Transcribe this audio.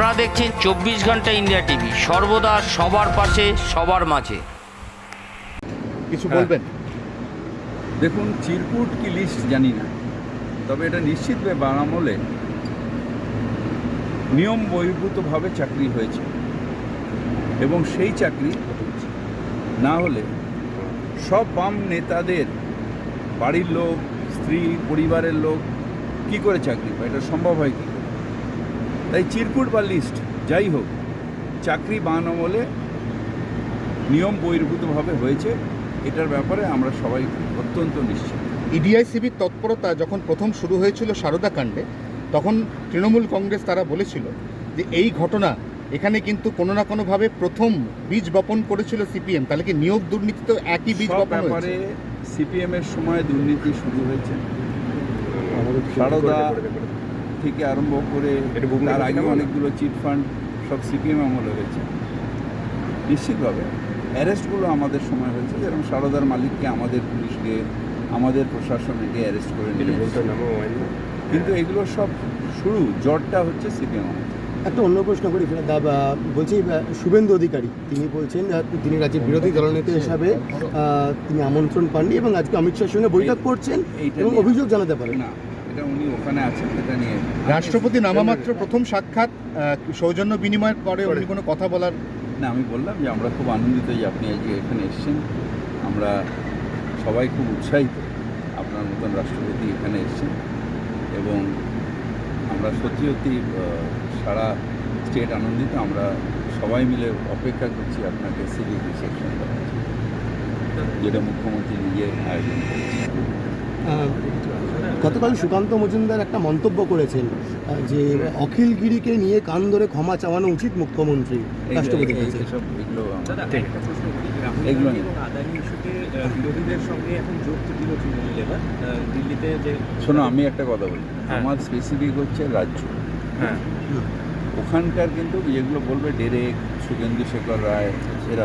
আপনারা দেখছেন চব্বিশ ঘণ্টা ইন্ডিয়া টিভি। সর্বদা সবার পাশে সবার মাঝে। কিছু হ্যাঁ। বলবেন? দেখুন চিরকুট কি লিস্ট জানি না। তবে এটা নিশ্চিতভাবে বাংলামলে নিয়ম বহির্ভূতভাবে চাকরি হয়েছে। এবং সেই চাকরি না হলে সব বাম নেতাদের বাড়ির লোক স্ত্রী পরিবারের লোক কি করে চাকরি পায়? এটা সম্ভব হয় কি? করে? তাই চিরকুট বা লিস্ট যাই হোক চাকরি বান আমলে নিয়ম বহির্ভূতভাবে হয়েছে এটার ব্যাপারে আমরা সবাই অত্যন্ত নিশ্চিত। ইডিআইসিবির তৎপরতা যখন প্রথম শুরু হয়েছিল সারদা কাণ্ডে তখন তৃণমূল কংগ্রেস তারা বলেছিল যে এই ঘটনা এখানে কিন্তু কোনো না কোনোভাবে প্রথম বীজ বপন করেছিল সিপিএম তাহলে কি নিয়োগ দুর্নীতি তো একই বীজ বপন ব্যাপারে হয়েছে সিপিএম এর সময় দুর্নীতি শুরু হয়েছে। সারদা থেকে আরম্ভ করে তার আগে অনেকগুলো চিট ফান্ড সব সিপিএম আমলে হয়েছে নিশ্চিতভাবে অ্যারেস্টগুলো আমাদের সময় হয়েছে যেরকম সারদার মালিককে আমাদের পুলিশকে আমাদের প্রশাসন অ্যারেস্ট করে নিয়ে কিন্তু এগুলো সব শুরু জটটা হচ্ছে সিপিএম একটা অন্য প্রশ্ন করি দা বলছি শুভেন্দু অধিকারী তিনি বলছেন তিনি রাজ্যের বিরোধী দলনেতা হিসাবে তিনি আমন্ত্রণ পাননি এবং আজকে অমিত শাহের সঙ্গে বৈঠক করছেন এইটা এবং অভিযোগ জানাতে পারেন। না এটা উনি ওখানে আছেন এটা নিয়ে। রাষ্ট্রপতি নামামাত্র প্রথম সাক্ষাৎ সৌজন্য বিনিময়ের পরে উনি কোনো কথা বলার? না আমি বললাম যে আমরা খুব আনন্দিত যে আপনি আজকে এখানে এসেছেন। আমরা সবাই খুব উৎসাহিত আপনার মতন রাষ্ট্রপতি এখানে এসেছেন এবং আমরা সত্যি সত্যি সারা স্টেট আনন্দিত। আমরা সবাই মিলে অপেক্ষা করছি আপনাকে সিভিক রিসেপশন যেটা মুখ্যমন্ত্রী নিজে আয়োজন করেছেন। গতকাল সুকান্ত মজুমদার একটা মন্তব্য করেছেন যে অখিল গিরিকে নিয়ে কান ধরে ক্ষমা চাওয়ানো উচিত মুখ্যমন্ত্রী রাষ্ট্রপতি শোনো আমি একটা কথা বলি। হ্যাঁ। আমার স্পেসিফিক হচ্ছে রাজ্য। হ্যাঁ। ওখানকার কিন্তু যেগুলো বলবে ডেরেক সুগেন্দু শেখর রায় এরা।